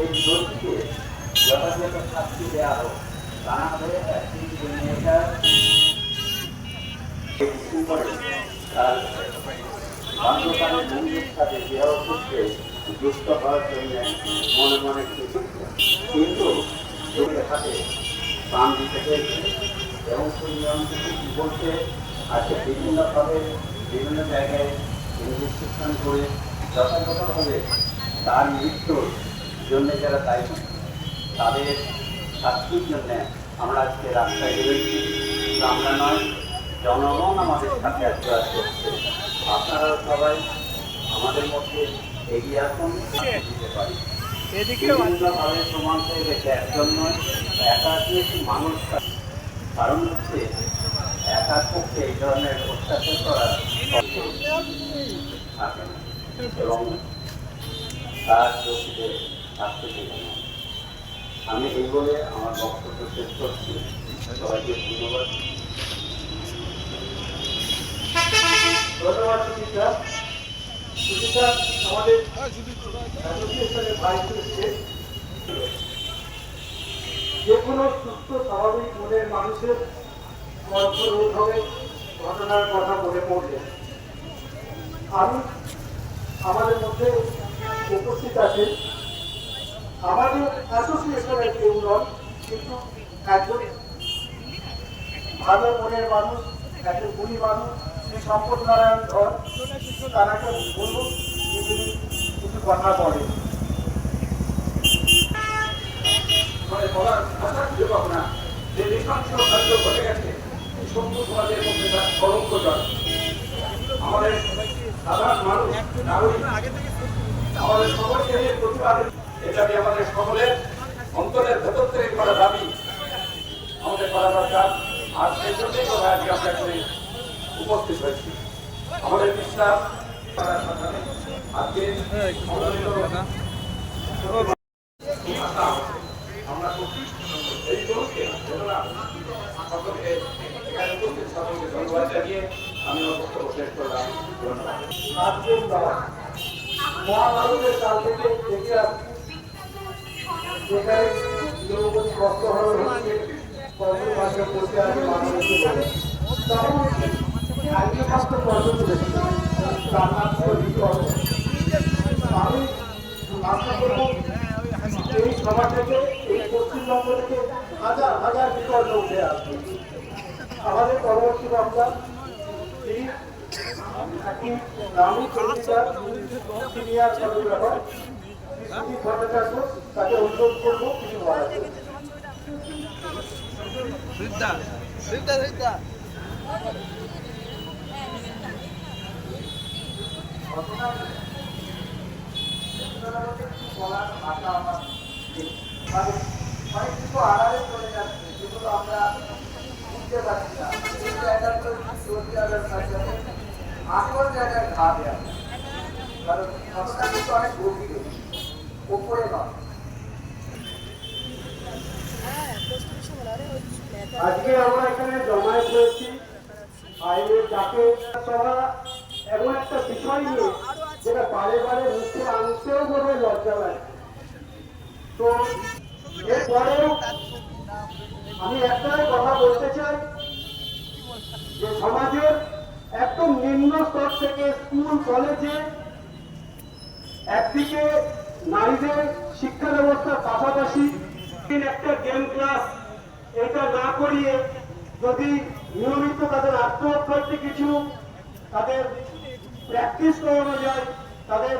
সেই দোষীকে যথাযথ শাস্তি দেওয়া হোক, তা না হলে একটি মেয়েটার করে তার বান্ধবানের বন্ধুর সাথে বিবাহ করতে যুক্ত হওয়ার জন্য মনে মনে কিন্তু চোখের হাতে প্রাণ দিতে হয়েছে, এবং সেই নিয়মটিকে কি বলতে আজকে বিভিন্নভাবে, বিভিন্ন জায়গায় ইনভেস্টিগেশন করে যথাযথভাবে তার মৃত্যুর জন্য যারা দায়ী তাদের শাস্তির জন্য আমরা আজকে রাস্তায় বেরোচ্ছি আমরা নয় জনগণ আমাদের সাথে আজকে করছে। আপনারা সবাই আমাদের মধ্যে এগিয়ে আসুন দিতে পারি। বিভিন্নভাবে প্রমাণ হয়ে গেছে একজন নয় একাধিক মানুষ। কারণ হচ্ছে একার পক্ষে এই ধরনের অত্যাচার করা এবং তার দোষীদের শাস্তি দেবে না। আমি এই বলে আমার বক্তব্য শেষ করছি। সবাইকে ধন্যবাদ। আমাদের সুস্থ মানুষের ঘটনার কথা মনে পড়লে। আমি আমাদের মধ্যে উপস্থিত আছেন আমাদের অ্যাসোসিয়েশনের কেউ কিন্তু একজন ভালো মনের মানুষ, একজন গুণী মানুষ, শ্রী সম্পদ নারায়ণ ধর তারাকে বলব তিনি কিছু কথা বলেন। মানে বলার ভাষা খুঁজে পাবো যে নৃশংস ঘটে গেছে সভ্য সমাজের মধ্যে তার কলঙ্কজনক আমাদের সাধারণ মানুষ, নাগরিক, আমাদের সকলকে নিয়ে এটা নিয়ে আমাদের সকলের অন্তরের ভেতর থেকে করা দাবি, আমাদের করা দরকার। আর সেই জন্যই তো আজকে আমরা এখানে উপস্থিত হয়েছি। আমাদের বিশ্বাস আজকে আমরা এই দলকে সকলকে এখানে ধন্যবাদ জানিয়ে আমি বক্তব্য শেষ করলাম ধন্যবাদ মহাভারতের কাল থেকে হচ্ছে কর্মবাসে বসে আছে মানুষকে বলে তখন আজকে স্বাস্থ্য পর্ব তুলেছি তার নাম ছিল বিকল্প আমি আশা এই সভা থেকে এই পশ্চিমবঙ্গ থেকে হাজার হাজার বিকল্প উঠে আসবে আমাদের পরবর্তী বক্তা তিনি একটি নামী পত্রিকার সিনিয়র ফটোগ্রাফার শ্রী ভট্টাচার্য তাকে অনুরোধ করব কিছু। বলার ভাষা আমার নেই। মানে অনেক কিছু আড়ালে যাচ্ছে যেগুলো আমরা বুঝতে পারছি না এই চলতে যাওয়ার সাথে সাথে আসল জায়গায় ঘা দেওয়া অনেক গভীরে ওপরে নয় আজকে আমরা এখানে জমায়েত হয়েছি। আইনের ডাকে সভা এমন একটা বিষয় নিয়ে যেটা বারে বারে মুখে আনতেও বোধহয় লজ্জা লাগে। তো এরপরেও আমি একটাই কথা বলতে চাই যে সমাজের একদম নিম্ন স্তর থেকে স্কুল, কলেজে একদিকে নারীদের শিক্ষা ব্যবস্থার পাশাপাশি একটা গেম ক্লাস এটা না করিয়ে যদি নিয়মিত তাদের আত্মহত্যার্থে কিছু তাদের প্র্যাকটিস করানো যায়, তাদের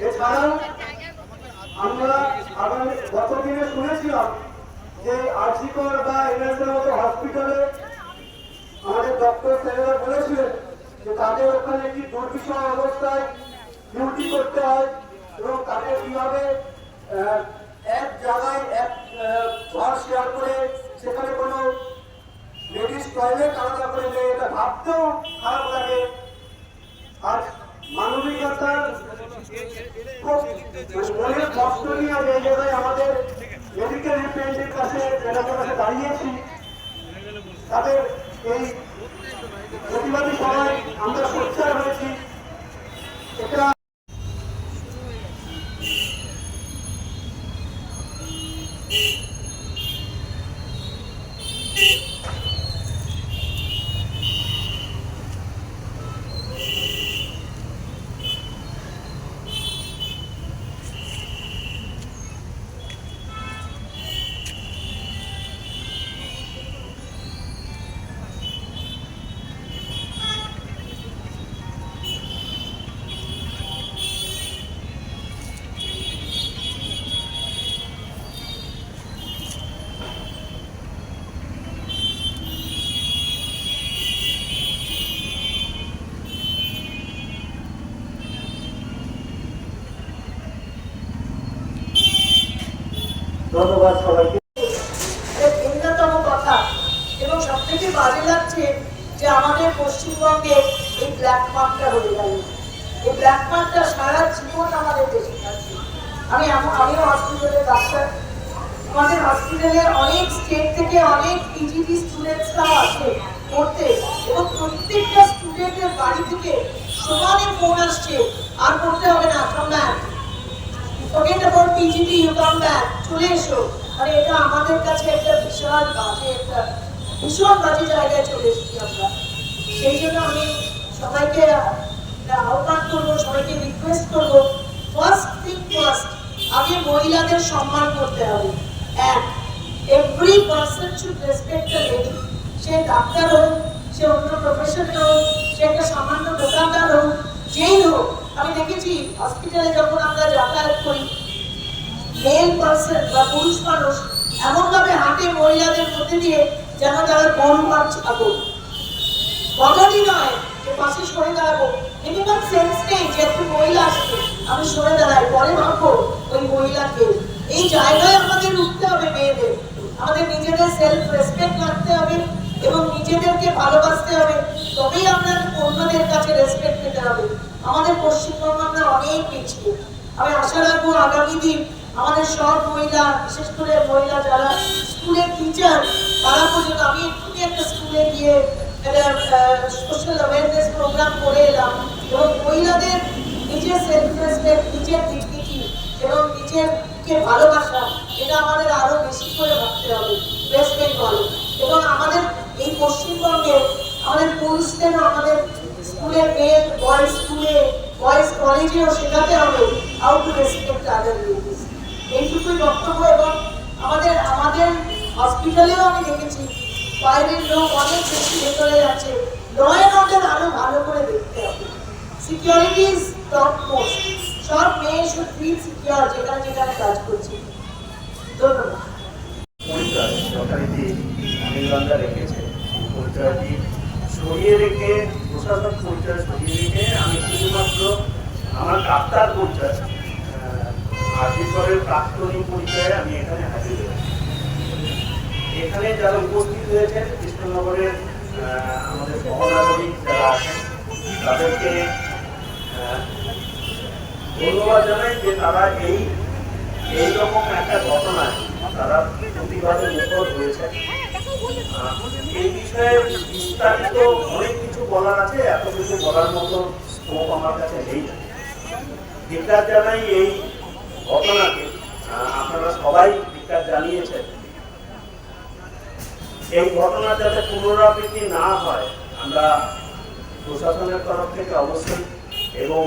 এছাড়াও আমরা আগামী গত দিনে শুনেছিলাম যে আরজিকর বা এনএসের মতো হসপিটালে আমাদের ডক্টর স্যারেরা বলেছিলেন যে তাদের ওখানে কি দুর্বিষহ অবস্থায় ডিউটি করতে হয় এবং তাদের কীভাবে এক জায়গায় এক ঘর শেয়ার করে সেখানে কোনো লেডিস টয়লেট আলাদা করে নেই এটা ভাবতেও খারাপ লাগে। আর মানবিকতার মনের কষ্ট নিয়ে এই জায়গায় আমাদের মেডিকেল রিপ্রেজেন্টের কাছে ম্যাডামের কাছে দাঁড়িয়েছি, তাদের এই প্রতিবাদী সভায় আমরা সোচ্চার হয়েছি। এটা ধন্যবাদ সবাইকে। ভিন্নতম কথা, এবং সব থেকে বাজে লাগছে যে আমাদের পশ্চিমবঙ্গে এই ব্ল্যাক মার্কটা হয়ে গেল। এই ব্ল্যাক মার্কটা সারা জীবন আমাদের দেশে থাকবে। আমি আমিও হসপিটালে ডাক্তার আমাদের হসপিটালে অনেক স্টেট থেকে অনেক পিজিটি স্টুডেন্টসরাও আসে পড়তে, এবং প্রত্যেকটা স্টুডেন্টের বাড়ি থেকে সমানে ফোন আসছে, আর পড়তে হবে না come forget about PGT you চলে এসো মানে এটা আমাদের কাছে একটা বিশাল বাজে একটা ভীষণ বাজে জায়গায় চলে এসেছি আমরা। সেই জন্য আমি সবাইকে আহ, আহ্বান করব সবাইকে রিকোয়েস্ট করব ফার্স্ট থিং ফার্স্ট আগে মহিলাদের সম্মান করতে হবে। এক every person should respect the lady say doctor হোক সে অন্য প্রফেশন হোক সে একটা সামান্য দোকানদার হোক যেই হোক। আমি দেখেছি হসপিটালে যখন আমরা এবং নিজেদেরকে ভালোবাসতে হবে। তবেই আমরা অন্যদের কাছে রেসপেক্ট পেতে হবে। আমাদের পশ্চিমবঙ্গ আমরা অনেক পিছিয়ে। আমি আশা রাখব আগামী দিন আমাদের সব মহিলা, বিশেষ করে মহিলা যারা স্কুলের টিচার তারা পর্যন্ত আমি এক্ষুনি একটা স্কুলে গিয়ে সোশ্যাল অ্যাওয়ারনেস প্রোগ্রাম করে এলাম। এবং মহিলাদের নিজের সেলফ রেসপেক্ট নিজের ডিগনিটি এবং নিজেরকে ভালোবাসা, এটা আমাদের আরও বেশি করে ভাবতে হবে ওয়েস্ট বেঙ্গলে এবং আমাদের এই পশ্চিমবঙ্গে আমাদের পুরুষদেরও আমাদের স্কুলের মেয়ে বয়েজ স্কুলে বয়েজ কলেজেও শেখাতে হবে how to respect other ladies এইটুকুই বক্তব্য এবং আমাদের আমাদের হসপিটালেও আমি দেখেছি বাইরের লোক অনেক বেশি ভেতরে যাচ্ছে ল অ্যান্ড অর্ডার আরও ভালো করে দেখতে হবে। সিকিউরিটি ইজ টপ মোস্ট সব মেয়ে শুড ফিল সিকিউর যেখানে যেখানে কাজ করছে। ধন্যবাদ। পরিচয় রেখেছে। সরিয়ে রেখে, প্রশাসক পরিচয় সরিয়ে রেখে আমি শুধুমাত্র আমার ডাক্তার পরিচয় আর্থিকরের প্রাক্তনী পরিচয়ে আমি এখানে হাজির হয়েছি। এখানে যারা উপস্থিত হয়েছেন কৃষ্ণনগরের আমাদের সহনাগরিক যারা আছেন, তাদেরকে ধন্যবাদ জানাই যে তারা এই, এইরকম একটা ঘটনায় তারা প্রতিবাদে মুখর হয়েছে এই বিষয়ে বিস্তারিত অনেক কিছু বলার আছে, এত কিছু বলার মতো স্কোপ আমার কাছে নেই। ধিকার জানাই এই ঘটনাকে। আপনারা সবাই ধিকার জানিয়েছেন। এই ঘটনা যাতে পুনরাবৃত্তি না হয়, আমরা প্রশাসনের তরফ থেকে অবশ্যই এবং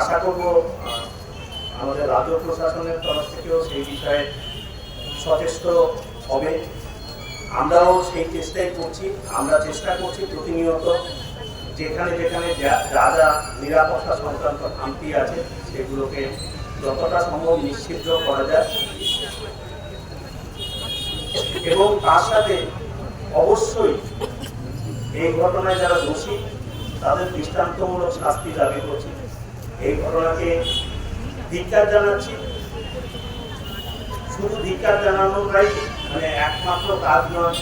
আশা করব আমাদের রাজ্য প্রশাসনের তরফ থেকেও সেই বিষয়ে সচেষ্ট হবে। আমরাও সেই চেষ্টাই করছি, আমরা চেষ্টা করছি প্রতিনিয়ত যেখানে যেখানে যা- যা নিরাপত্তা সংক্রান্ত খামতি আছে, সেগুলোকে যতটা সম্ভব নিশ্চিত করা যায়। এবং তার সাথে অবশ্যই এই ঘটনায় যারা দোষী, তাদের দৃষ্টান্তমূলক শাস্তি দাবি করছি। এই ঘটনাকে ধিক্কার জানাচ্ছি। শুধু ধিক্কার জানানোটাই মানে একমাত্র কাজ নয়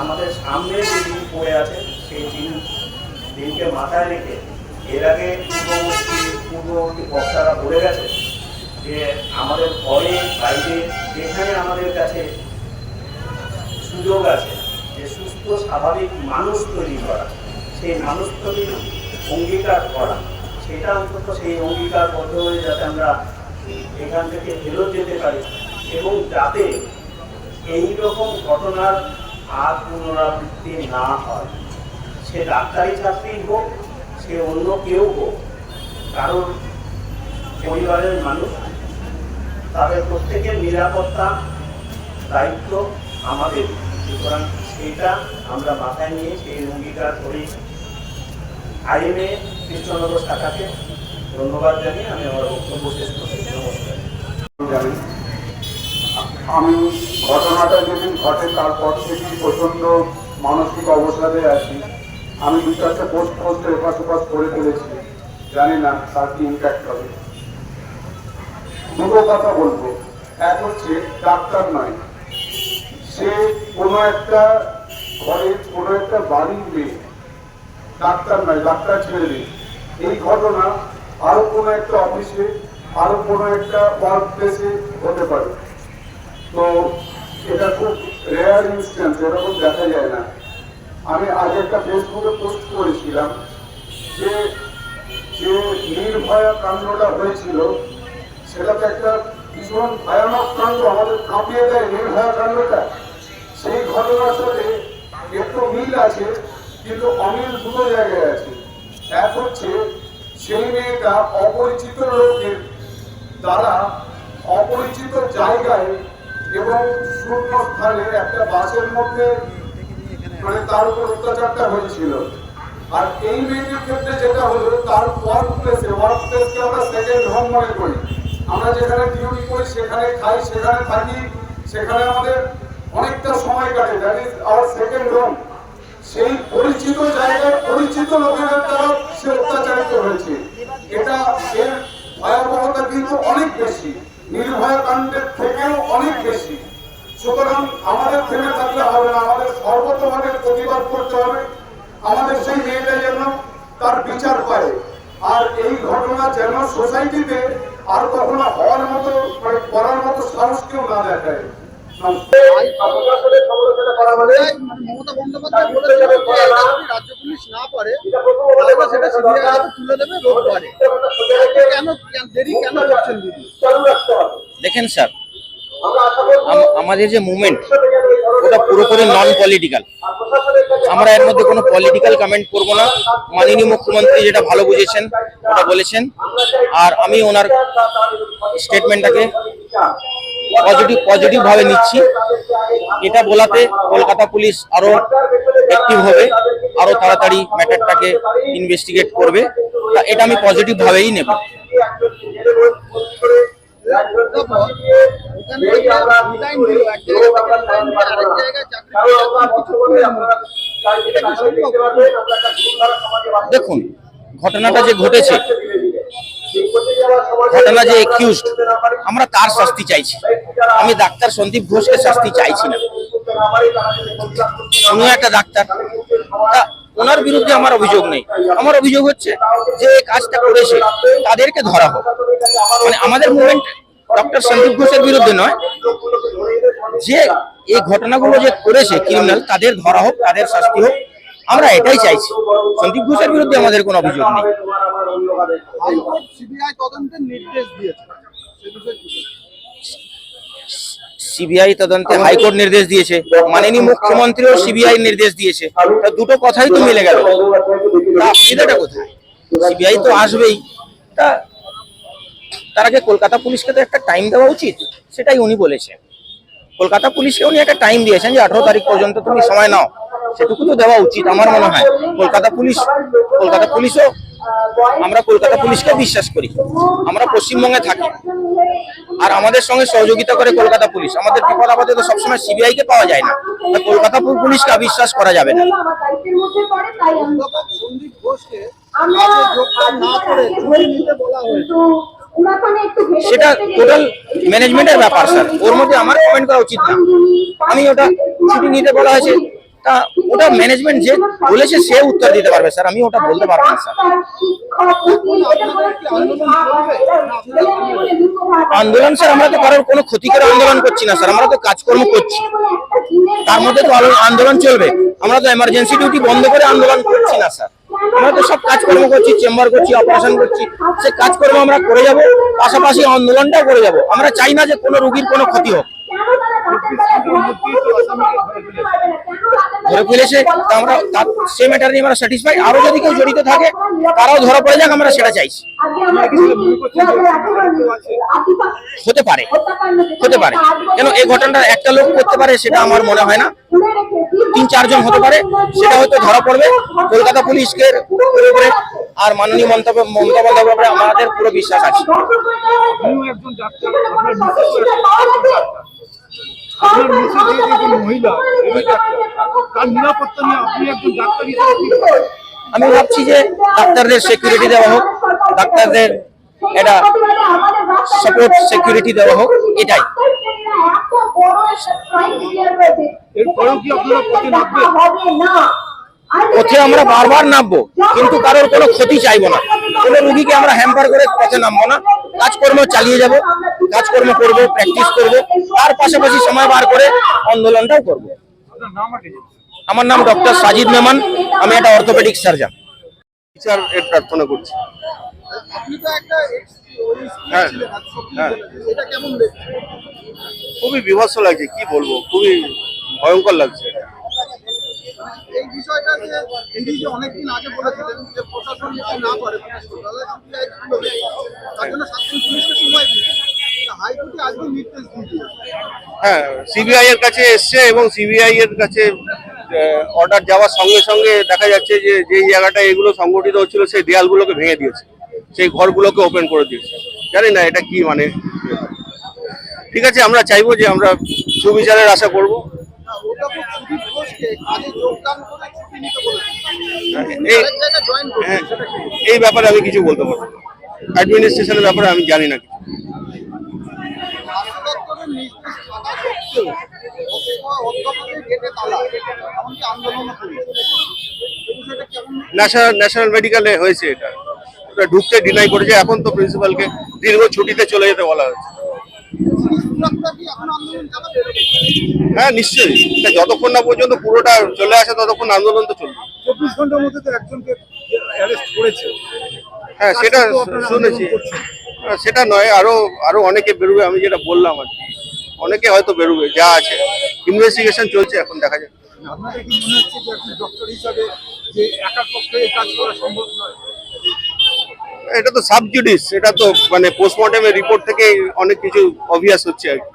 আমাদের সামনে যে দিন পড়ে আছে সেই দিন দিনকে মাথায় রেখে এর আগে পূর্ববর্তী পূর্ববর্তী বক্তারা বলে গেছে যে আমাদের ঘরে, বাইরে যেখানে আমাদের কাছে সুযোগ আছে, যে সুস্থ, স্বাভাবিক মানুষ তৈরি করা, সেই মানুষ তৈরির অঙ্গীকার করা, সেটা অন্তত সেই অঙ্গীকার বদ্ধ হয়ে যাতে আমরা এখান থেকে ফেরত যেতে পারি এবং যাতে এই রকম ঘটনার আর পুনরাবৃত্তি না হয়। সে ডাক্তারি ছাত্রী হোক, সে অন্য কেউ হোক, কারণ পরিবারের মানুষ, তাদের প্রত্যেকের নিরাপত্তা, দায়িত্ব আমাদের। সুতরাং সেইটা আমরা মাথায় নিয়ে সেই অঙ্গীকার করি আইএমএ কৃষ্ণনগর শাখাকে ধন্যবাদ জানিয়ে আমি আমার বক্তব্য শেষ করছি। নমস্কার। আমি ঘটনাটা যেদিন ঘটে তারপর থেকেই প্রচণ্ড মানসিক অবসাদে আছি। আমি দু চারটে পোস্ট পোস্ট এপাশ ওপাশ করে ফেলেছি। জানি না তার কি ইম্প্যাক্ট হবে। দুটো কথা বলব। এক হচ্ছে, ডাক্তার নয়। সে কোনো একটা ঘরের কোনো একটা বাড়ির মেয়ে। ডাক্তার নয়, ডাক্তার ছেড়ে দিন এই ঘটনা আরও কোনো একটা অফিসে আরও কোনো একটা ওয়ার্ক প্লেসে হতে পারে। তো এটা খুব রেয়ার ইনস্ট্যান্স এরকম দেখা যায় না। আমি আগে একটা ফেসবুকে পোস্ট করেছিলাম যে যে নির্ভয়া কাণ্ডটা হয়েছিল সেটা তো একটা ভীষণ ভয়ানক কাণ্ড আমাদের কাঁপিয়ে দেয় নির্ভয়া কাণ্ডটা। সেই ঘটনার সাথে একটু মিল আছে, কিন্তু অমিল দুটো জায়গায় আছে। এক হচ্ছে, সেই মেয়েটা অপরিচিত লোকের দ্বারা অপরিচিত জায়গায় এবং শূন্য স্থানে একটা বাসের মধ্যে মানে তার উপর অত্যাচারটা হয়েছিল। আর এই মেয়েটির ক্ষেত্রে যেটা হলো, তার ওয়ার্ক প্লেসে ওয়ার্ক প্লেসকে আমরা সেকেন্ড হোম মনে করি। আমরা যেখানে ডিউটি করি, সেখানে খাই, সেখানে থাকি, সেখানে আমাদের অনেকটা সময় কাটে। That is our second home সেই পরিচিত জায়গায় পরিচিত লোকেদের দ্বারা সে অত্যাচারিত হয়েছে। এটা এর ভয়াবহতা কিন্তু অনেক বেশি। নির্ভয়া কাণ্ডের থেকেও অনেক বেশি। সুতরাং আমাদের থেমে থাকলে হবে না, আমাদের সর্বতভাবে প্রতিবাদ করতে হবে। আমাদের সেই মেয়েটা যেন তার বিচার পায়। আর এই ঘটনা যেন সোসাইটিতে আর কখনো হওয়ার মতো মানে করার মতো সাহস কেউ না দেখায়। মমতা বন্দ্যোপাধ্যায় বলেছেন যদি রাজ্য পুলিশ না পারে তাহলে সেটা সিবিআই হাতে তুলে দেবে কেন কেন- দেরি কেন করছেন দেখেন স্যার আমাদের যে মুভমেন্ট ওটা পুরোপুরি নন পলিটিক্যাল আমরা এর মধ্যে কোনো পলিটিক্যাল কমেন্ট করব না। মাননীয় মুখ্যমন্ত্রী যেটা ভালো বুঝেছেন, ওটা বলেছেন। আর আমি ওনার স্টেটমেন্টটাকে পজিটিভ পজিটিভ ভাবে নিচ্ছি। এটা বলাতে কলকাতা পুলিশ আরও অ্যাক্টিভ হবে আরও তাড়াতাড়ি ম্যাটারটাকে ইনভেস্টিগেট করবে। তা এটা আমি পজিটিভ ভাবেই নেব। দেখুন ঘটনাটা যে ঘটেছে ঘটনা যে একিউজড আমরা তার শাস্তি চাইছি। আমি ডাক্তার সন্দীপ ঘোষকে শাস্তি চাইছি না। উনি একটা ডাক্তার। তা ওনার বিরুদ্ধে আমার অভিযোগ নেই। আমার অভিযোগ হচ্ছে যে কাজটা করেছে তাদেরকে ধরা হোক। মানে আমাদের মুভমেন্ট ডক্টর সন্দীপ ঘোষের বিরুদ্ধে নয় যে এই ঘটনাগুলো যে করেছে ক্রিমিনাল তাদের ধরা হোক তাদের শাস্তি হোক আমরা এটাই চাইছি। সন্দীপ ঘোষের বিরুদ্ধে আমাদের কোনো অভিযোগ নেই। সিবিআই তদন্তে হাইকোর্ট নির্দেশ দিয়েছে মাননীয় মুখ্যমন্ত্রীও সিবিআই নির্দেশ দিয়েছে। দুটো কথাই তো মিলে গেল। কোথায়? সিবিআই তো আসবেই। তা তার আগে কলকাতা পুলিশকে তো একটা টাইম দেওয়া উচিত সেটাই উনি বলেছেন। কলকাতা পুলিশকে উনি একটা টাইম দিয়েছেন যে আঠারো তারিখ পর্যন্ত তুমি সময় নাও সেটুকু তো দেওয়া উচিত আমার মনে হয়। কলকাতা পুলিশ কলকাতা পুলিশও আমরা কলকাতা পুলিশকে বিশ্বাস করি। আমরা পশ্চিমবঙ্গে থাকি। আর আমাদের সঙ্গে সহযোগিতা করে কলকাতা পুলিশ। আমাদের বিপদ আপদে তো সবসময় সিবিআই কে পাওয়া যায় না। কলকাতা পুলিশকে অবিশ্বাস করা যাবে না। আমার দায়িত্বের মধ্যে পড়ে তাই আমি অধ্যাপক সন্দীপ ঘোষকে আমরা না করে বলা সেটা টোটাল ম্যানেজমেন্টের ব্যাপার স্যার ওর মধ্যে আমার কমেন্ট করা উচিত না। আমি ওটা ছুটি নিতে বলা হয়েছে তা ওটা ম্যানেজমেন্ট যে বলেছে সে উত্তর দিতে পারবে স্যার আমি ওটা বলতে পারব না স্যার। আন্দোলন স্যার আমরা তো কারোর কোনো ক্ষতি করে আন্দোলন করছি না স্যার আমরা তো কাজকর্ম করছি। তার মধ্যে তো আন্দোলন চলবে। আমরা তো এমার্জেন্সি ডিউটি বন্ধ করে আন্দোলন করছি না স্যার আমরা তো সব কাজকর্ম করছি, চেম্বার করছি অপারেশন করছি। সে কাজকর্ম আমরা করে যাব, পাশাপাশি আন্দোলনটাও করে যাব। আমরা চাই না যে কোনো রুগীর কোনো ক্ষতি হোক। ধরে ফেলেছে তা আমরা তার সে ম্যাটার নিয়ে আমরা স্যাটিসফাই আরও যদি কেউ জড়িত থাকে তারাও ধরা পড়ে যাক আমরা সেটা চাইছি। হতে পারে হতে পারে। কেন এই ঘটনাটা একটা লোক করতে পারে সেটা আমার মনে হয় না। তিন চারজন হতে পারে সেটা হয়তো ধরা পড়বে। কলকাতা পুলিশকে উপরে আর মাননীয় মন্তব্য মমতা বন্দ্যোপাধ্যায় আমাদের পুরো বিশ্বাস আছে। মহিলা তার নিরাপত্তা নিয়ে আপনি একজন ডাক্তার হিসেবে আমি ভাবছি যে ডাক্তারদের সিকিউরিটি দেওয়া হোক ডাক্তারদের এটা সাপোর্ট সিকিউরিটি দেওয়া হোক এটাই। পথে আমরা বারবার নামবো কিন্তু কারোর কোনো ক্ষতি চাইব না। কোনো রুগীকে আমরা হ্যাম্পার করে পথে নামবো না। কাজকর্ম চালিয়ে যাব কাজকর্ম করব প্র্যাকটিস করব তার পাশাপাশি সময় বার করে আন্দোলনটাও করব। আমার নাম ডক্টর সাজিদ মেমান আমি একটা অর্থোপেডিক সার্জন বিচার এর প্রার্থনা করছি। হ্যাঁ, হ্যাঁ। খুবই বিভৎস লাগছে কি বলব? খুবই ভয়ঙ্কর লাগছে। হ্যাঁ সিবিআই এর কাছে এসছে এবং সিবিআই এর কাছে অর্ডার যাওয়ার সঙ্গে সঙ্গে দেখা যাচ্ছে যে যেই জায়গাটায় এগুলো সংগঠিত হচ্ছিল সেই দেয়ালগুলোকে ভেঙে দিয়েছে। সেই ঘরগুলোকে ওপেন করে দিয়েছে। জানি না এটা কি মানে ঠিক আছে আমরা চাইব যে আমরা সুবিচারের আশা করব। এই- হ্যাঁ, ব্যাপারে আমি কিছু বলতে পারব অ্যাডমিনিস্ট্রেশনের ব্যাপারে আমি জানি না কিছু স্বাস্থ্য দপ্তরের নির্দেশ থাকা সত্ত্বেও অধ্যাপক- অধ্যাপকের গেটে তালা এমনকি আন্দোলন করেছে এই বিষয়টা কেমন ন্যাশনাল ন্যাশনাল মেডিকেলে হয়েছে এটা। ওটা ঢুকতে ডিনাই করেছে এখন তো প্রিন্সিপালকে দীর্ঘ ছুটিতে চলে যেতে বলা হয়েছে। হ্যাঁ নিশ্চয়ই। যতক্ষণ না পর্যন্ত পুরোটা চলে আসে ততক্ষণ আন্দোলন তো চলবে। চব্বিশ ঘণ্টার মধ্যে তো একজনকে অ্যারেস্ট করেছে। হ্যাঁ সেটা শুনেছি। হ্যাঁ, সেটা নয় আরও আরও অনেকে বেরোবে আমি যেটা বললাম আর কি। অনেকে হয়তো বেরোবে যা আছে। ইনভেস্টিগেশন চলছে এখন দেখা যাক। আপনাদের কি মনে হচ্ছে যে আপনি ডক্টর হিসাবে যে একার পক্ষে এই কাজ করা সম্ভব নয়? এটা তো সাবজুডিস এটা তো মানে পোস্টমর্টমের রিপোর্ট থেকে অনেক কিছু অবভিয়াস হচ্ছে আর কি।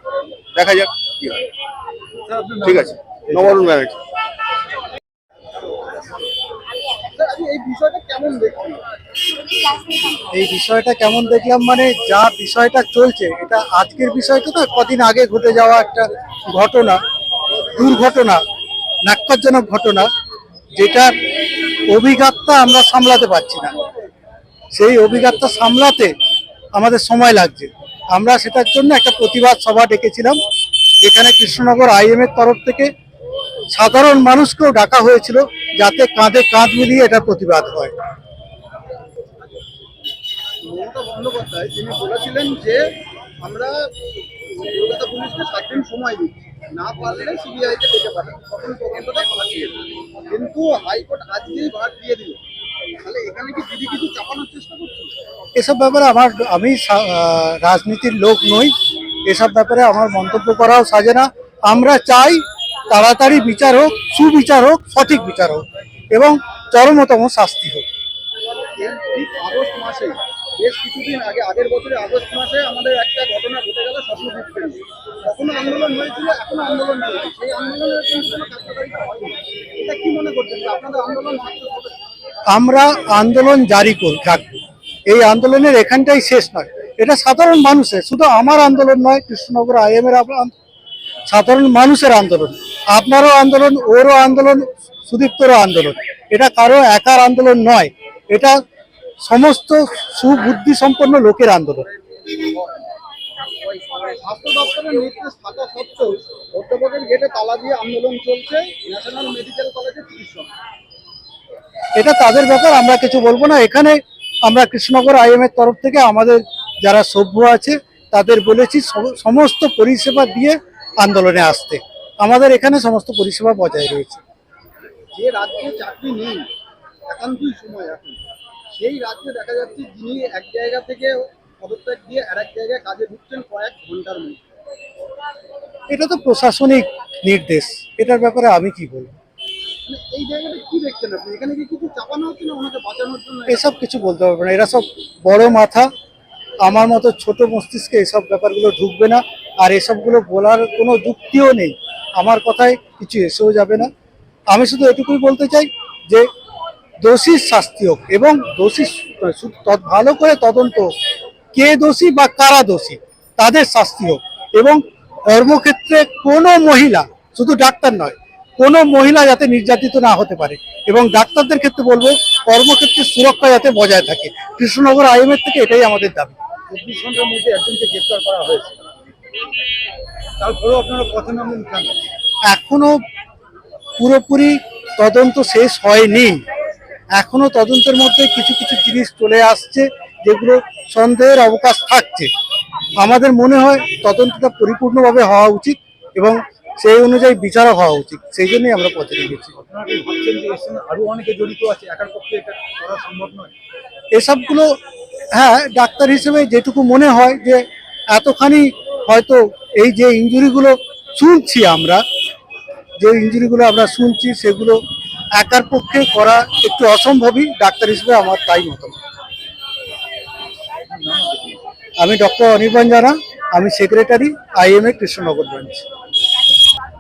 দেখা যাক কি হয়। ঠিক আছে নবরুণ ব্যানার্জি। এই বিষয়টা কেমন এই বিষয়টা কেমন দেখলাম মানে যা বিষয়টা চলছে এটা আজকের বিষয়টা তো কদিন আগে ঘটে যাওয়া একটা ঘটনা। দুর্ঘটনা, নাক্কারজনক ঘটনা, যেটার অভিজ্ঞতা আমরা সামলাতে পারছি না। সেই অভিজ্ঞতা সামলাতে আমাদের সময় লাগছে। আমরা সেটার জন্য একটা প্রতিবাদ সভা ডেকেছিলাম, যেখানে কৃষ্ণনগর আইএম এর তরফ থেকে সাধারণ মানুষকেও ডাকা হয়েছিল, যাতে কাঁধে কাঁধ মিলিয়ে এটা প্রতিবাদ হয়। বন্দ্যোপাধ্যায়, তিনি বলেছিলেন যে আমরা কলকাতা পুলিশকে সাত দিন সময় দিচ্ছি। না পারলে সিবিআই কে ডেকে পাঠান তখন তদন্তটা দেবে। কিন্তু হাইকোর্ট আজকেই ভার দিয়ে দিল। তাহলে এখানে কি দিদি কিছু চাপানোর চেষ্টা করছে? এসব ব্যাপারে আমার আমি রাজনীতির লোক নই। এসব ব্যাপারে আমার মন্তব্য করাও সাজে না। আমরা চাই তাড়াতাড়ি বিচার হোক সুবিচার হোক সঠিক বিচার হোক এবং চরমতম শাস্তি হোক। আগস্ট মাসে বেশ কিছুদিন আগে আগের বছরে আগস্ট মাসে আমাদের একটা ঘটনা ঘটে গেল স্বপ্নদ্বীপকে আন্দোলন হয়েছিল আন্দোলন সেই আন্দোলনের এটা কি মনে করছেন আপনাদের আন্দোলন আমরা আন্দোলন জারি করি রাখব। এই আন্দোলনের এখানটাই শেষ নয়। এটা সাধারণ মানুষের, শুধু আমার আন্দোলন নয়, কৃষ্ণনগর আইএম এর সাধারণ মানুষের আন্দোলন। আপনারও আন্দোলন, ওরও আন্দোলন, সুদীপ্তরও আন্দোলন। এটা কারও একার আন্দোলন নয়। এটা সমস্ত সুবুদ্ধি সম্পন্ন লোকের আন্দোলন। স্বাস্থ্য দপ্তরের নির্দেশ থাকা সত্ত্বেও অধ্যাপকের গেটে তালা দিয়ে আন্দোলন চলছে ন্যাশনাল মেডিকেল কলেজের চিকিৎসক। এটা তাদের ব্যাপার আমরা কিছু বলব না। এখানে আমরা কৃষ্ণনগর আইএম এর তরফ থেকে আমাদের যারা সভ্য আছে তাদের বলেছি সমস্ত পরিষেবা দিয়ে আন্দোলনে আসতে। আমাদের এখানে সমস্ত পরিষেবা বজায় রয়েছে। যে রাজ্যে চাকরি নেই একান্তই সময় এখন। সেই রাজ্যে দেখা যাচ্ছে যিনি এক জায়গা থেকে পদত্যাগ দিয়ে আর এক জায়গায় কাজে ঢুকছেন কয়েক ঘণ্টার মধ্যে। এটা তো প্রশাসনিক নির্দেশ। এটার ব্যাপারে আমি কি বলব? মানে এই জায়গাটা কি দেখছেন আপনি? এখানে কি কিছু চাপানো হচ্ছে না ওনাকে বাঁচানোর জন্য? এসব কিছু বলতে পারব না। এরা সব বড় মাথা। আমার মতো ছোট মস্তিষ্কে এসব ব্যাপারগুলো ঢুকবে না। আর এসবগুলো বলার কোনো যুক্তিও নেই। আমার কথায় কিছু এসেও যাবে না। আমি শুধু এটুকুই বলতে চাই যে দোষীর শাস্তি হোক এবং দোষী শুধু ভালো করে তদন্ত হোক। কে দোষী বা কারা দোষী তাদের শাস্তি হোক। এবং কর্মক্ষেত্রে কোনো মহিলা শুধু ডাক্তার নয় কোনো মহিলা যাতে নির্যাতিত না হতে পারে। এবং ডাক্তারদের ক্ষেত্রে বলব কর্মক্ষেত্রে সুরক্ষা যাতে বজায় থাকে। কৃষ্ণনগর আইএমএর থেকে এটাই আমাদের দাবি। চব্বিশ ঘণ্টার মধ্যে একজনকে গ্রেপ্তার করা হয়েছে। তারপরেও আপনারা পথে নামেন এখনও পুরোপুরি তদন্ত শেষ হয়নি। এখনও তদন্তের মধ্যে কিছু কিছু জিনিস চলে আসছে। যেগুলো সন্দেহের অবকাশ থাকছে। আমাদের মনে হয় তদন্তটা পরিপূর্ণভাবে হওয়া উচিত এবং সেই অনুযায়ী বিচারও হওয়া উচিত। সেই জন্যই আমরা পথে নেমেছি আপনারা কি ভাবছেন যে এর সঙ্গে আরও অনেকে জড়িত আছে? একার পক্ষে এটা করা সম্ভব নয়? এসবগুলো হ্যাঁ ডাক্তার হিসেবে যেটুকু মনে হয় যে এতখানি হয়তো এই যে ইঞ্জুরিগুলো শুনছি আমরা যে ইঞ্জুরিগুলো আমরা শুনছি সেগুলো একার পক্ষে করা একটু অসম্ভবই। ডাক্তার হিসেবে আমার তাই মতামত। আমি ডক্টর অনির্বাণ জানা আমি সেক্রেটারি আইএমএ কৃষ্ণনগর ব্রাঞ্চ।